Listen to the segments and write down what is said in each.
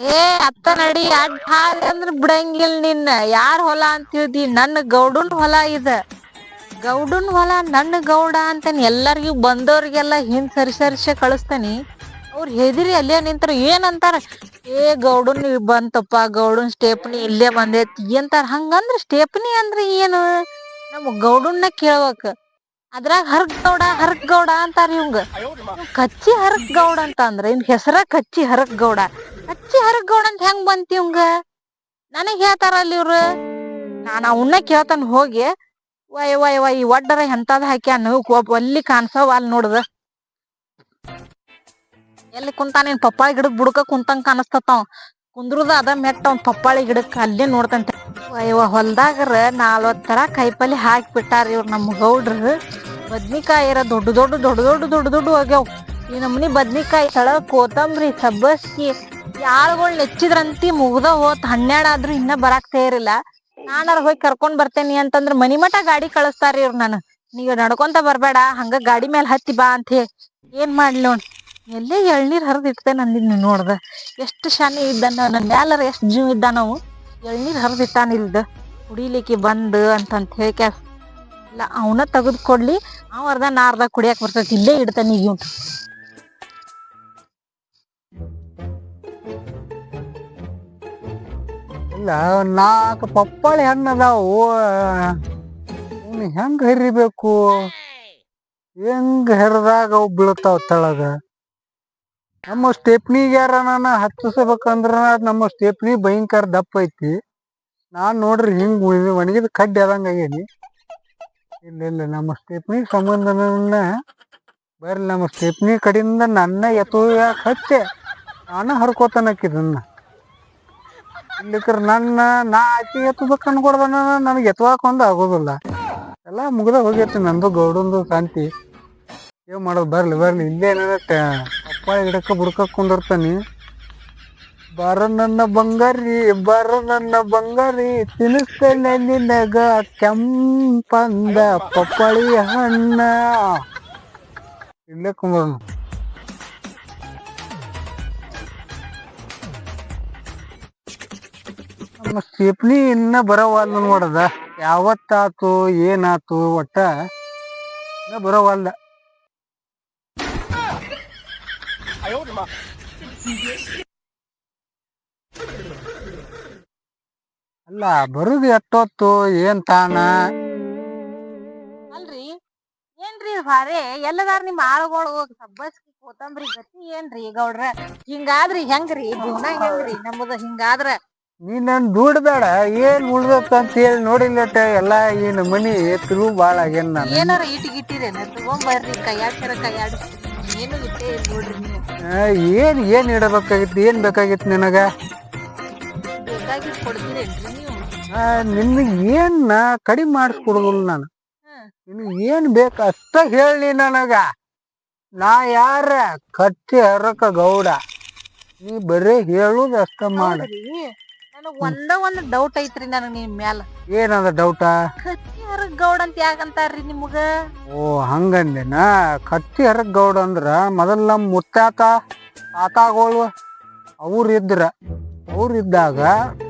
ಏ, ಅತ್ತ ನಡಿ ಅಡ್ಡ ಹಾಲ್ ಅಂದ್ರ ಬಿಡಂಗಿಲ್ ನಿನ್ನ. ಯಾರ್ ಹೊಲ ಅಂತ ಹೇಳ್ದಿ ನನ್ನ ಗೌಡನ್ ಹೊಲ ಇದ. ಗೌಡನ್ ಹೊಲ ನನ್ನ ಗೌಡ ಅಂತಾನೆ. ಎಲ್ಲರಿಗೂ ಬಂದವ್ರಿಗೆಲ್ಲ ಹಿಂದ್ ಸರಿ ಸರಿಸ ಕಳಿಸ್ತಾನಿ. ಅವ್ರ ಹೆದಿರಿ ಅಲ್ಲೇ ನಿಂತಾರ ಏನಂತಾರ? ಏ, ಗೌಡನ್ ಬಂತಪ್ಪ, ಗೌಡನ್ ಸ್ಟೇಪ್ನಿ ಇಲ್ಲೇ ಬಂದೈತಿ. ಅಂತಾರ ಹಂಗಂದ್ರ ಸ್ಟೇಪ್ನಿ ಅಂದ್ರ ಏನು? ನಮ್ ಗೌಡನ್ನ ಕೇಳ್ಬೇಕ. ಅದ್ರಾಗ ಹರ್ಕ್ ಗೌಡ ಹರ್ಕ್ ಗೌಡ ಅಂತಾರ ಇವಂಗ ಕಚ್ಚಿ ಹರಕ್ ಗೌಡ ಅಂತ ಅಂದ್ರ ಇನ್ ಹೆಸರ ಕಚ್ಚಿ ಹರಕ್ ಗೌಡ. ಕಚ್ಚಿ ಹರಕ್ ಗೌಡ ಅಂತ ಹೆಂಗ್ ಬಂತ ಇವಂಗ ನನಗ್ ಹೇಳ್ತಾರ ಅಲ್ಲಿ ಇವ್ರು. ನಾನು ಅವನ್ನ ಕೇಳ್ತಾನ ಹೋಗಿ ವಯ್ ವಯ್ ವಯ್ ಈ ಒಡ್ಡರ ಎಂತದ ಹಾಕ್ಯಾನ ಒಬ್ಬ ಅಲ್ಲಿ ಕಾಣ್ಸವ ಅಲ್ಲಿ ನೋಡ್ದ. ಎಲ್ಲಿ ಕುಂತಾನ ಏನ್ ಪಪ್ಪಾಳಿ ಗಿಡಕ್ ಬುಡಕ ಕುಂತಂಗ್ ಕಾಣಸ್ತತಾವ್ ಕುಂದ್ರದ ಅದ ಮೆಟ್ಟ ಅವ್ನ ಪಪ್ಪಾಳಿ ಗಿಡಕ್, ಅಲ್ಲೇ ನೋಡ್ತಂತ. ಅಯ್ಯವ ಹೊಲ್ದಾಗರ ನಾಲ್ವತ್ತರ ಕೈಪಲ್ಲಿ ಹಾಕಿ ಬಿಟ್ಟಾರ ಇವ್ರು ನಮ್ಮ ಗೌಡ್ರು. ಬದ್ನಿಕಾಯಿರ ದೊಡ್ಡ ದೊಡ್ಡ ದೊಡ್ಡ ದೊಡ್ಡ ದೊಡ್ಡ ದೊಡ್ಡ ಆಗ್ಯಾವ. ಈ ನಮ್ಮನಿ ಬದ್ನಿಕಾಯಿ ತಳ ಕೋತಂಬರಿ ಸಬ್ಬಸ್ಗಿ, ಯಾಳ್ಗಳು ನೆಚ್ಚಿದ್ರಂತಿ ಮುಗ್ದ ಹೋತ್, ಹನ್ನೆರಡು ಆದ್ರೂ ಇನ್ನ ಬರಾಕ್ ಸೇರಿಲ್ಲ ನಾನಾರ ಹೋಗಿ ಕರ್ಕೊಂಡ್ ಬರ್ತೇನಿ ಅಂತಂದ್ರ ಮನಿ ಮಠ ಗಾಡಿ ಕಳಿಸ್ತಾರ ಇವ್ರು ನಾನು. ನೀವ್ ನಡ್ಕೊಂತ ಬರ್ಬೇಡ, ಹಂಗ ಗಾಡಿ ಮೇಲೆ ಹತ್ತಿ ಬಾ ಅಂತ ಹೇಳಿ. ಏನ್ ಮಾಡ್ಲಿ ನೋಡ್, ಎಲ್ಲೇ ಎಳ್ನೀರ್ ಹರಿದ್ ಇರ್ತೇನೆ ಅಂದಿದ್ ನೋಡ್ದ. ಎಷ್ಟು ಶಾನೆ ಇದ್ದಾನ ನನ್ನ ಮ್ಯಾಲರ ಎಷ್ಟು ಜೀವ ಇದ್ದ ನಾವು ಎಳ್ನೀರ್ ಹರಿದಿಟ್ಟಾನಿಲ್ದ ಕುಡಿಲಿಕ್ಕೆ ಬಂದ್ ಅಂತಂತ ಹೇಳಿ ಕ್ಯಾಸ್ ಇಲ್ಲ ಅವನ ತೆಗೆದು ಕೊಡ್ಲಿ ಅವ ಅರ್ಧ ನಾ ಅರ್ಧ ಕುಡಿಯಕ್ ಬರ್ತೈತಿ, ಇಲ್ಲೇ ಇಡ್ತಾನೆ ಈಗ. ಇಲ್ಲ, ನಾಲ್ಕು ಪಪ್ಪಾಳಿ ಹಣ್ಣು ಅದಾವು. ಇವ್ನು ಹೆಂಗ್ ಹರಿಬೇಕು? ಹೆಂಗ್ ಹರಿದಾಗ ಅವು ಬೀಳ್ತಾವ ತಳಗ? ನಮ್ಮ ಸ್ಟೆಪ್ನಿಗ್ಯಾರ ನಾನು ಹತ್ತಿಸ್ಬೇಕಂದ್ರ ನಮ್ಮ ಸ್ಟೆಪ್ನಿ ಭಯಂಕರ ದಪ್ಪ ಐತಿ. ನಾನು ನೋಡ್ರಿ ಹಿಂಗ್ ಒಣಗಿದ ಕಡ್ಡಿ ಆದಂಗ ಆಗೇನಿ ಇಲ್ಲ ಇಲ್ಲ, ನಮ್ಮ ಸ್ಟೆಪ್ನಿ ಸಂಬಂಧ ಬರ್ರಿ, ನಮ್ಮ ಸ್ಟೆಪ್ನಿ ಕಡೆಯಿಂದ ನನ್ನ ಎತ್ತುಯಾಕ ಹತ್ತೆ ನಾನು ಹರ್ಕೋತಾನಕ್ಕಿದನ್ನ ಇಲ್ಲಿಕ್ರ ನನ್ನ, ನಾ ಆಕಿ ಎತ್ತದಕ್ಕೆ ಅನ್ಕೊಡ್ದನ ನನಗೆ ಎತ್ತವಾಕ ಒಂದು ಆಗೋದಿಲ್ಲ. ಎಲ್ಲ ಮುಗ್ದ ಹೋಗಿರ್ತಿ ನಂದು ಗೌಡಂದು ಶಾಂತಿ ಏನ್ ಮಾಡೋದು, ಬರ್ಲಿ ಬರ್ಲಿ, ಇಲ್ಲೇ ಅಪ್ಪ ಗಿಡಕ್ಕೆ ಬುಡ್ಕಕ್ಕೆ ಕುಂದಿರ್ತಾನಿ. ಬರ ನನ್ನ ಬಂಗಾರಿ, ಬರ ನನ್ನ ಬಂಗಾರಿ ತಿನ್ನಿಸ್ತೇನೆ ನಿನಗ ಕೆಂಪಂದ ಪಪ್ಪಳಿ ಹಣ್ಣ. ಇಲ್ಲೇ ಕುಮಾರ. ನಮ್ಮ ಇನ್ನ ಬರವಲ್ದ ನೋಡದ. ಯಾವತ್ತಾತು, ಏನಾತು ಒಟ್ಟ ಇನ್ನ ಬರವಲ್ದ. ಅಲ್ಲ ಬರುದು ಎಷ್ಟೊತ್ತು ಏನ್ ತಾನ ಅಲ್ರಿ ಏನ್ರಿ ಭಾರಿ ಎಲ್ಲದಾರ ನಿಮ್ ಆಳುಗಳು ಸಬ್ಬಸ್ಗಿ ಕೋತಂಬ್ರಿ ಗತಿ ಏನ್ರಿ ಗೌಡ್ರ? ಹಿಂಗಾದ್ರಿ ಹೆಂಗ್ರಿ ಜೀವನ ಹೆಂಗ್ರಿ ನಮ್ದ ಹಿಂಗಾದ್ರ? ನೀ ನನ್ ಬೇಡ ಏನ್ ಉಳ್ದತ್ತ ಅಂತ ಹೇಳಿ ನೋಡಿಲ್ಲ ಎಲ್ಲಾ ಏನ್ ಮನಿ ತಿರುವು ಬಾಳ ಏನ್ ನಾನು. ಏನಾರ ಇಟ್ ಗಿಟ್ಟಿರೇನ ತಗೊಂಬರ್ರಿ ಕೈಯಾಡ್ತಾರ ಕೈಯಾಡ್ ಏನು ಇಟ್ಟೇ ಇಲ್ಲ ನೋಡ್ರಿ ನೀವು. ಆ, ಏನ್ ಏನ್ ಇಡಬೇಕಾಗಿತ್ತು ಏನ್ ಬೇಕಾಗಿತ್ತು ನಿನಗ? ಬೇಕಾಗಿ ಕೊಡ್ತೀರೇನ್ರಿ ನಿನಗ್ ಏನ್ ಕಡಿಮೆ ಮಾಡಿಸ್ಕೊಡೋದಿಲ್ಲ ನಾನು? ನಿಮ್ಗೆ ನಿನಗ್ ಏನ್ ಬೇಕು ಅಷ್ಟ ಹೇಳಿ ನನಗ. ನಾ ಯಾರ ಕಟ್ಟಿ ಹರಕ ಗೌಡ? ನೀ ಬರೀ ಹೇಳುದು ಅಷ್ಟ ಮಾಡ. ನನಗ್ ಒಂದ ಒಂದ್ ಡೌಟ್ ಐತ್ರಿ ನನಗ್ ನಿಮ್ ಮ್ಯಾಲ. ಏನದ ಡೌಟ ಕತ್ತಿ ಹರಕ್ ಗೌಡ ಅಂತ ಯಾಕಂತಾರ್ರಿ ನಿಮ್ಗ? ಓ ಹಂಗಂದೇನ? ಕತ್ತಿ ಹರಕ್ ಗೌಡ ಅಂದ್ರ ಮೊದಲ್ ನಮ್ ಮುತ್ತಾತ ತಾತಾಗಳು ಅವ್ರ ಇದ್ರ ಅವ್ರ ಇದ್ದಾಗ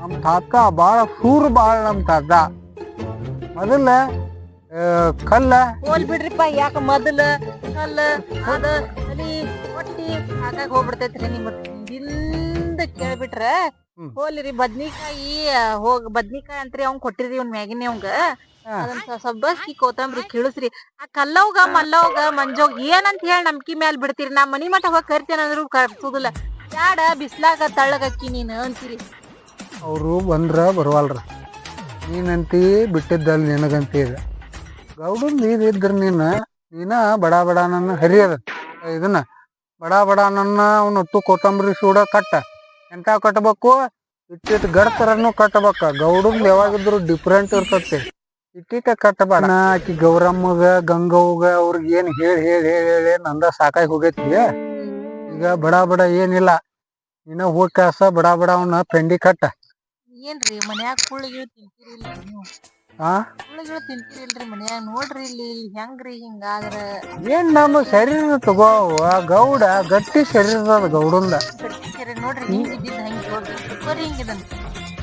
ನಮ್ಮ ತಾತ ಬಾಳ ಸೂರು ಬಾಳ ನಮ್ಮ ತಾತ. ಮೊದಲ ಕಲ್ಲ. ಹೋಲ್ ಬಿಡ್ರಿಪ್ಪ ಯಾಕ ಮೊದಲ ಕಲ್ಲ ಅದ ಅಲಿ ಹೊಟ್ಟಿ ಆಗಾಗ ಹೋಗ್ಬಿಡ್ತೈತ್ರಿ ನಿಮ್ಮ ಹಿಂದಿಂದ ಕೇಳ್ಬಿಟ್ರ ಹೋಲ್ರಿ ಬದ್ನಿಕಾಯಿ ಹೋಗ್ ಬದ್ನಿಕಾಯಿ ಅಂತ್ರಿ ಅವ್ನ್ ಕೊಟ್ಟಿರಿ ಅವ್ನ್ ಮ್ಯಾಗಿನೇ ಅವಂಗ ಸಬ್ಬಸ್ಕಿ ಕೋತಂಬ್ರಿ ಕಿಳಿಸ್ರಿ. ಆ ಕಲ್ಲವ್ಗ ಮಲ್ಲವ್ಗ ಮಂಜೋಗ್ ಏನಂತ ಹೇಳಿ ನಮ್ಕಿ ಮ್ಯಾಲ್ ಬಿಡ್ತೀರಿ? ನಾ ಮನಿ ಮಠ ಹೋಗಿ ಕರಿತೇನೆ ಅಂದ್ರು ಕರ್ಸುದಿಲ್ಲ ಬಿಸ್ಲಾಗ ತಳ್ಳಗಕ್ಕಿ ನೀನು ಅಂತೀರಿ. ಅವರು ಬಂದ್ರ ಬರವಲ್ರ. ನೀನಂತಿ ಬಿಟ್ಟಿದ್ದಲ್ಲಿ ನಿನಗಂತೀರ ಗೌಡನ್ ನೀನು ಇದ್ರ ನೀನ ನೀನ ಬಡ ಬಡ ನನ್ನ ಹರಿಯದ ಇದನ್ನ ಬಡ ಬಡ ನನ್ನ ಅವ್ನ ಒಟ್ಟು ಕೊತ್ತಂಬರಿ ಸೂಡ ಕಟ್ಟ. ಎಂತ ಕಟ್ಟಬೇಕು ಇಟ್ಟಿಟ್ ಗಡ್ತರನ್ನು ಕಟ್ಟಬೇಕ ಗೌಡನ್ ಯಾವಾಗಿದ್ರು ಡಿಫ್ರೆಂಟ್ ಇರ್ತತಿ. ಇಟ್ಟಿಟ ಕಟ್ಟಬೇಡ ನಾ ಆಕಿ ಗೌರಮ್ಮಗ, ಗಂಗವ್ಗ ಅವ್ರಿಗೆ ಏನ್ ಹೇಳಿ ಹೇಳಿ ಹೇಳಿ ಹೇಳಿ ನಂದ ಸಾಕಾಗಿ ಹೋಗೈತಿ ಈಗ ಬಡ ಬಡ ಏನಿಲ್ಲ. ಇನ್ನ ಹೋಗಿ ಕಾಸ ಬಡ ಬಡ ಅವನ ಪೆಂಡಿ ಕಟ್ಟ. ಏನ್ರಿ ಮನ್ಯಾಗ ಕುಳ್ಳಿಗೆ ತಿಂತೀರಿ ನೀವು? ಆ? ಹುಳುಗಳು ತಿಂತೀರಿಲ್ರಿ ಮನ್ಯಾಗ ನೋಡ್ರಿ ಇಲ್ಲಿ ಇಲ್ಲಿ ಹೆಂಗ್ರಿ ಹಿಂಗಾದ್ರ ಏನ್ ನಮ್ಮ ಶರೀರ ತಗೋ ಗೌಡ ಗಟ್ಟಿ ಶರೀರ ಅದ ಗೌಡಂದ. ಗಟ್ಟಿಕೆರೆ ನೋಡ್ರಿ ಹಿಂಗ್ ಇದ್ದಿದ್ ಹಂಗ್ ನೋಡ್ರಿ. ಸುಕ್ಕರಿ ಹಿಂಗಿದನ್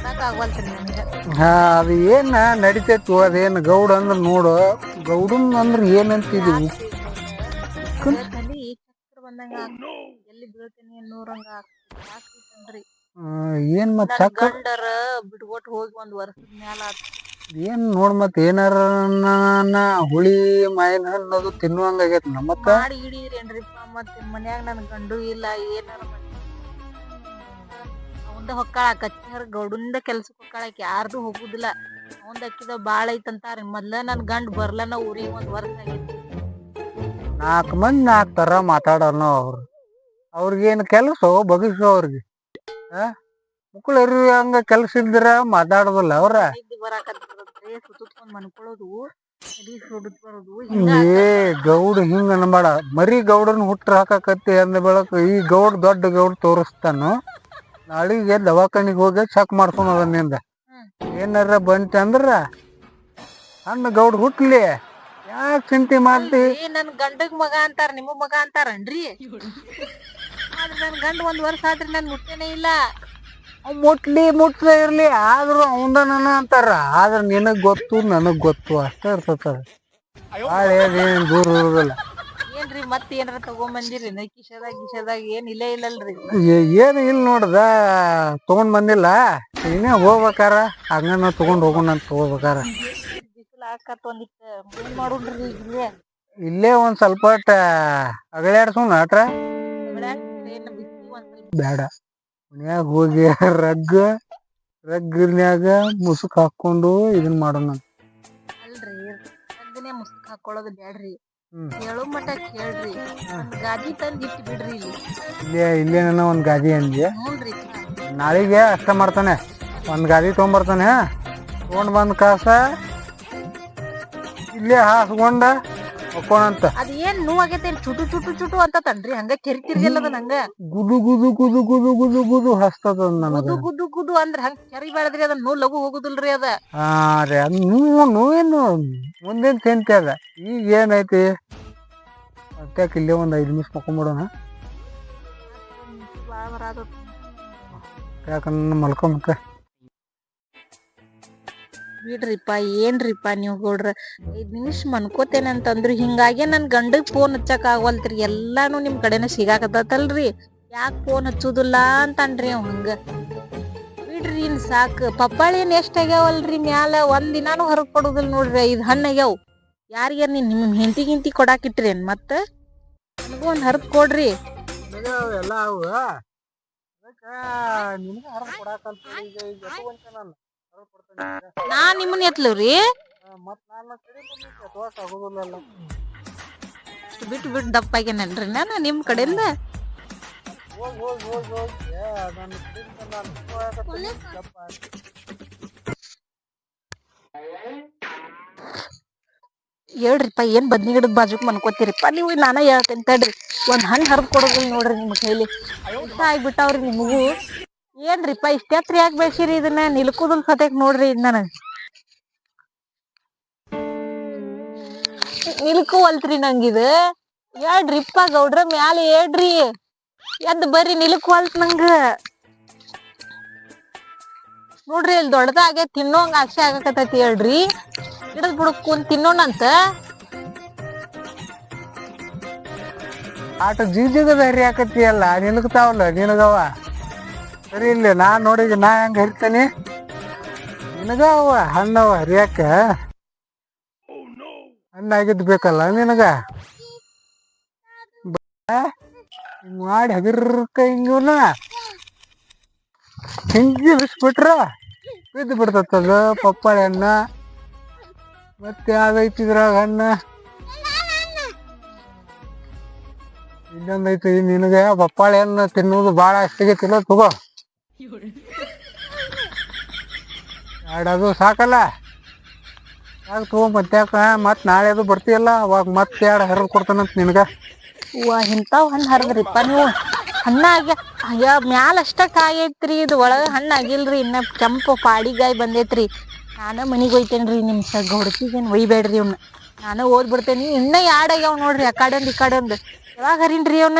ಸಾಕಾಗ್ವಲ್ತ್ರಿ ನನಗ ಹಾ ಅದು ಏನ ನಡಿತೈತಿ ಅದೇನ್ ಗೌಡ ಅಂದ್ರ ನೋಡು. ಗೌಡನ್ ಅಂದ್ರ ಏನಂತಿದೀವಿ? ಚಕ್ರ ಬಂದಂಗ ಬೀಳ್ತೀನಿ ಅನ್ನೋರಂಗ ಆಗ್ತದೆ. ಯಾಕ್ರಿ ಏನ್ ಮತ್ ನನ್ ಗಂಡರ ಬಿಟ್ಕೊಟ್ ಹೋಗಿ ಒಂದ್ ವರ್ಷದ ಮ್ಯಾಲ ಆತ್. ಏನ್ ನೋಡ್ ಮತ್ ಏನಾರ ಹುಳಿ ಮಾಯನ್ ಅನ್ನೋದು ತಿನ್ನುವಂಗ ಆಗೈತಿ ನಮ್ಮತ್ತ ಮಾಡಿ ಹಿಡೀರೇನ್ರಿಪ್ಪ ಮತ್ ಮನ್ಯಾಗ ನನ್ ಗಂಡು ಇಲ್ಲ ಏನಾರ ಅವಂದ ಹೊಕ್ಕಾಳ ಕಚ್ಚರ್ ಗೌಡಂದ ಕೆಲ್ಸಕ್ ಹೊಕ್ಕಾಳಕ್ ಯಾರ್ದು ಹೋಗುದಿಲ್ಲ. ಅವಂದ ಅಕ್ಕಿದ ಬಾಳ ಐತಂತಾರ ಮೊದ್ಲ ನನ್ ಗಂಡ್ ಬರ್ಲನ ಊರಿಗೆ ಒಂದ್ ವರ್ಷ ಆಗೈತಿ. ನಾಲ್ಕು ಮಂದಿ ನಾಲ್ಕು ತರ ಮಾತಾಡೋಣ ಅವ್ರು. ಅವ್ರಿಗೇನು ಕೆಲಸ? ಬಗಸು ಅವ್ರಿಗೆ? ಆ ಮುಕ್ಕಳು ಹಂಗ ಕೆಲಸ ಇಲ್ದಿರ ಮಾತಾಡೋದಲ್ಲ ಅವ್ರ? ಏ ಗೌಡ ಹಿಂಗ ಅನ್ಬೇಡ ಮರಿ ಗೌಡನ್ ಹುಟ್ರ ಹಾಕಕತ್ತಿ ಅಂದ ಬೆಳಕ ಈ ಗೌಡ್ ದೊಡ್ಡ ಗೌಡ್ ತೋರಿಸ್ತಾನು. ನಾಳಿಗೆ ದವಾಖಾನಿಗೆ ಹೋಗಿ ಚೆಕ್ ಮಾಡ್ಕೊಂಡು ಅದನ್ನಿಂದ ಏನಾರ ಬಂತ ಅಂದ್ರ? ಹಣ್ಣ ಗೌಡ್ ಹುಟ್ಲಿ. ಯಾಕೆ ಚಿಂತೆ ಮಾಡ್ತಿ? ಏ ನನ್ ಗಂಡಗ್ ಮಗ ಅಂತಾರ ನಿಮ್ಮ ಮಗ ಅಂತಾರನ್ರಿ? ಆದ್ರ ನನ್ನ ಗಂಡ ಒಂದು ವರ್ಷ ಆದ್ರೆ ನನ್ ಮುಟ್ಟೇನೆ ಇಲ್ಲ. ಅವ್ ಮುಟ್ಲಿ ಮುಟ್ಲೇ ಇರ್ಲಿ ಆದ್ರೂ ಅವಂದ ನನ್ನ ಅಂತಾರ. ಆದ್ರ ನಿನಗ್ ಗೊತ್ತು ನನಗ್ ಗೊತ್ತು ಅಷ್ಟೇ ಇರ್ತದ. ಬಾಳೆ ಏನ್ ದೂರ ಇರೋದಿಲ್ಲ. ಏನ್ರಿ ಮತ್ತೆ ಏನಾರ ತಗೊಂಬಂದಿರಿ? ನೈ ಕಿಶದಾಗ ಗಿಶದಾಗ ಏನ್ ಇಲ್ಲೇ ಇಲ್ಲಲ್ರಿ. ಏ- ಏನು ಇಲ್ಲ ನೋಡ್ದ ತಗೊಂಡ್ ಬಂದಿಲ್ಲ. ಇನ್ನೇ ಹೋಗ್ಬೇಕಾರ? ಹಂಗನ ತಗೊಂಡ್ ಹೋಗೋಣ ಅಂತ ಹೋಗ್ಬೇಕಾರ? ಬಿಸಿಲು ಹಾಕತ್ ಒಂದಿಟ್ಟ ಏನ್ ಮಾಡೋಣ್ರಿ ಇಲ್ಲೇ. ಇಲ್ಲೇ ಒಂದ್ ಸ್ವಲ್ಪ ಅಗಳ್ಯಾಡ್ಸೋಣ ಆಟ್ರ ಬೇಡ. ಮನ್ಯಾಗ ಹೋಗಿ ರಗ್ ರಗ್ಗನ್ಯಾಗ ಮುಸುಕ್ ಹಾಕೊಂಡು ಇದನ್ ಮಾಡೋಣ ಅಲ್ರಿ ಸಂಜನೆ ಮುಸ್ಕ್ ಹಾಕೊಳ್ಳೋದು ಬ್ಯಾಡ್ರಿ. ಹ್ಮ್. ಹೇಳೋ ಮಟ ಕೇಳ್ರಿ. ಒಂದ್ ಗಾದಿ ತಂದ್ ಇಟ್ಟು ಬಿಡ್ರಿ ಇಲ್ಲಿ. ಇಲ್ಲೇ ಇಲ್ಲೇ ನನ್ನ ಒಂದ್ ಗಾದಿ ಅಂದ್ಯ? ಹ್ಞೂನ್ರಿ ನಾಳೆಗೆ ಅಷ್ಟ ಮಾಡ್ತಾನೆ. ಒಂದ್ ಗಾದಿ ತೊಗೊಂಬರ್ತಾನೆ. ತೊಗೊಂಡ್ ಬಂದ್ ಕಾಸ ಇಲ್ಲೇ ಹಾಸ್ಕೊಂಡ ಹೊಕ್ಕೋಣಂತ ಅದ ಏನ್ ನೋವಾಗೈತೆ ಚುಟು ಚುಟು ಚುಟು ಅಂತ ತನ್ರಿ ಹಂಗ ಕೆರಿತಿರ್ಗಿಲ್ಲ ಅದ ನಂಗ ಗುದು ಗುದು ಗುದು ಗುದು ಗುದು ಗುದು ಹಸ್ತದ ನನಗ. ಗುದು ಗುದು ಗುದು ಅಂದ್ರ ಹಂಗ ಕೆರಿ ಬೆಳದ್ರಿ ಅದನ್ನ ನೂ ಲಘು ಹೋಗುದಿಲ್ರಿ ಅದ. ಹಾ ರೀ ಅದ್ ನೋವು ನೋವೇನು ಮುಂದೇನ್ ಚಿಂತೆ ಅದ. ಈಗ ಏನೈತಿ? ಅದ್ಯಾಕೆ ಇಲ್ಲೇ ಒಂದ್ ಐದು ನಿಮಿಷ ಮಕ್ಕೊಂಬಿಡೋಣ ಯಾಕಂದ್ರೆ ಮಲ್ಕೊಂಬಕ ಬಿಡ್ರಿಪ್ಪ, ಏನ್ರಿಪ್ಪ ನೀವು ಗೌಡ್ರ? ಐದ್ ನಿಮಿಷ ಮನ್ಕೋತೇನೆ ಅಂತಂದ್ರು ಹಿಂಗಾಗಿ ನನ್ ಗಂಡಗ್ ಫೋನ್ ಹಚ್ಚಕ್ ಆಗವಲ್ತ್ರಿ, ಎಲ್ಲಾನು ನಿಮ್ ಕಡೆನ ಸಿಗಾಕತ್ತಲ್ರಿ ಯಾಕ ಫೋನ್ ಹಚ್ಚುದಿಲ್ಲ ಅಂತನ್ರಿ ಅವ್ ಹಂಗ. ಬಿಡ್ರಿ ಇನ್ ಸಾಕ್ ಪಪ್ಪಾಳಿ ಏನ್ ಎಷ್ಟ್ ಆಗ್ಯಾವಲ್ರಿ ಮ್ಯಾಲ? ಒಂದ್ ದಿನಾನು ಹೊರಗ್ ಕೊಡುದಿಲ್ಲ ನೋಡ್ರಿ, ಐದ್ ಹಣ್ಣ ಆಗ್ಯಾವ. ಯಾರಿಗಾರ ನೀನ್ ನಿಮ್ ಹೆಂಡತಿ ಗಿಂತಿ ಕೊಡಾಕಿಟ್ರೇನ್ ಮತ್ತ? ನನಗೂ ಒಂದ್ ಹರ್ದ್ ಕೊಡ್ರಿ. ಎಲ್ಲ ಅವು. ಅದಕ್ಕ ನಿನಗ ಹರ ಕೊಡಾಕಂತ ನಾ ನಿಮ್ಮನ್ನ ಎತ್ಲವ್ರಿ ಮತ್ ನಾನು ಕಡೆ ದೋಷ ಇಷ್ಟು ಬಿಟ್ಟು ಬಿಟ್ಟು ಬಿಟ್ಟು ದಪ್ಪಾಗೇನಲ್ರಿ ನಾನು ನಿಮ್ ಕಡೆಯಿಂದ? ಹೋಗ್ ಹೋಗ್ ಹೋಗ್ ಹೋಗ್. ನನ್ನ ಕಡೆಯಿಂದ ನಾನು ದಪ್ಪ. ಹೇಳ್ರಿಪ್ಪ ಏನ್ ಬದ್ನಿ ಗಿಡದ ಬಾಜುಕ್ ಮನ್ಕೋತೀರಿಪ್ಪ? ನೀವು ನಾನ ಹೇಳ್ತೇನೆ ತಡ್ರಿ. ಒಂದ್ ಹಣ್ಣು ಹರ್ದ್ ಕೊಡೋದಿಲ್ಲ ನೋಡ್ರಿ ನಿಮ್ಮ ಕೈಲಿ. ಇಷ್ಟ ಆಗ್ಬಿಟ್ಟಾವ್ರಿ ನಿಮಗೂ. ಏನ್ರಿಪ್ಪ ಇಷ್ಟೆತ್ರಿ ಯಾಕೆ ಬೆಳ್ಸಿರಿ ಇದನ್ನ? ನಿಲ್ಕುದಲ್ ಸತೆಕ್ ನೋಡ್ರಿ ಇದ್ ನನಗ್ ನಿಲ್ಕುವಲ್ತ್ರಿ ನಂಗಿದ. ಹೇಳ್ರಿಪ್ಪ ಗೌಡ್ರ ಮ್ಯಾಲ ಹೇಳ್ರಿ ಎದ್ ಬರ್ರಿ ನಿಲ್ಕುವಲ್ತ್ ನಂಗ. ನೋಡ್ರಿ ಇಲ್ಲಿ ದೊಡ್ಡದಾಗೆ ತಿನ್ನೋಂಗ ಆಸೆ ಆಗಕತ್ತೈತಿ ಹೇಳ್ರಿ. ಗಿಡದ ಬುಡಕ್ ಕುಂತ್ ತಿನ್ನೋಣಂತ. ಆಟ ಜಿಜಿಗದ ಹರಿ ಹಾಕತ್ತಿಯಲ್ಲ ನಿಲ್ಕತಾವಲ್ಲ ನಿನಗವ ಸರಿ, ಇಲ್ಲ ನಾ ನೋಡಿದ, ನಾ ಹೆಂಗ ಹರಿತೇನೆ? ಅವ ಹಣ್ಣವ ಹರಿಯಾಕ? ಹಣ್ಣಾಗಿದ್ ಬೇಕಲ್ಲ ನಿನಗ? ಹಿಂಗ್ ಮಾಡಿ ಹಗಿರ್ಕ ಹಿಂಗನ ಹಿಂಗಿ ಬಿಸ್ಬಿಟ್ರ ಬಿದ್ದು ಬಿಡ್ತದ ಪಪ್ಪಾಳಿ ಹಣ್ಣ. ಮತ್ತೆ ಯಾವ್ದೈತಿ ಇದ್ರಾಗ ಹಣ್ಣ? ಇನ್ನೊಂದೈತಿ ನಿನಗೆ, ಪಪ್ಪಾಳಿ ಹಣ್ಣು ತಿನ್ನೋದು ಭಾಳ ಅಷ್ಟಿಗೆ ತಿನ್ನೋದು ತಗೋ. ಎರಡದು ಸಾಕಲ್ಲ. ಯಾಕೆ ತಗೋ ಮತ್ತೆ ಯಾಕ? ಮತ್ತೆ ನಾಳೆ ಅದು ಬರ್ತೀಯಲ್ಲ ಅವಾಗ ಮತ್ತೆ ಎರಡು ಹರಿದು ಕೊಡ್ತಾನಂತ ನಿನಗೆ? ಹೂವ ಇಂಥವ್ ಹಣ್ಣು ಹರಿದ್ರಿಪ್ಪ ನೀವು. ಹಣ್ಣಾಗ್ಯ ಅಯ್ಯೋ ಮ್ಯಾಲ ಅಷ್ಟ ಕಾಯಿ ಐತ್ರಿ ಇದು ಒಳಗೆ ಹಣ್ಣು ಆಗಿಲ್ರಿ ಇನ್ನ ಕೆಂಪು ಪಾಡಿಗಾಯಿ ಬಂದೈತ್ರಿ. ನಾನು ಮನೆಗೆ ಒಯ್ತೇನ್ರಿ ನಿಮ್ಮ ಸ ಹುಡುಕಿಗೇನು ಒಯ್ಬೇಡ್ರಿ ಅವ್ನ ನಾನು ಓದ್ಬಿಡ್ತೇನೆ ಇನ್ನೂ ಯಾಡಾಗ್ಯಾವ ನೋಡ್ರಿ ಆ ಕಡೆ ಒಂದು ಈ ಕಡೆ ಒಂದು ಯಾವಾಗ ಹರಿನ್ರಿ ಅವ್ನ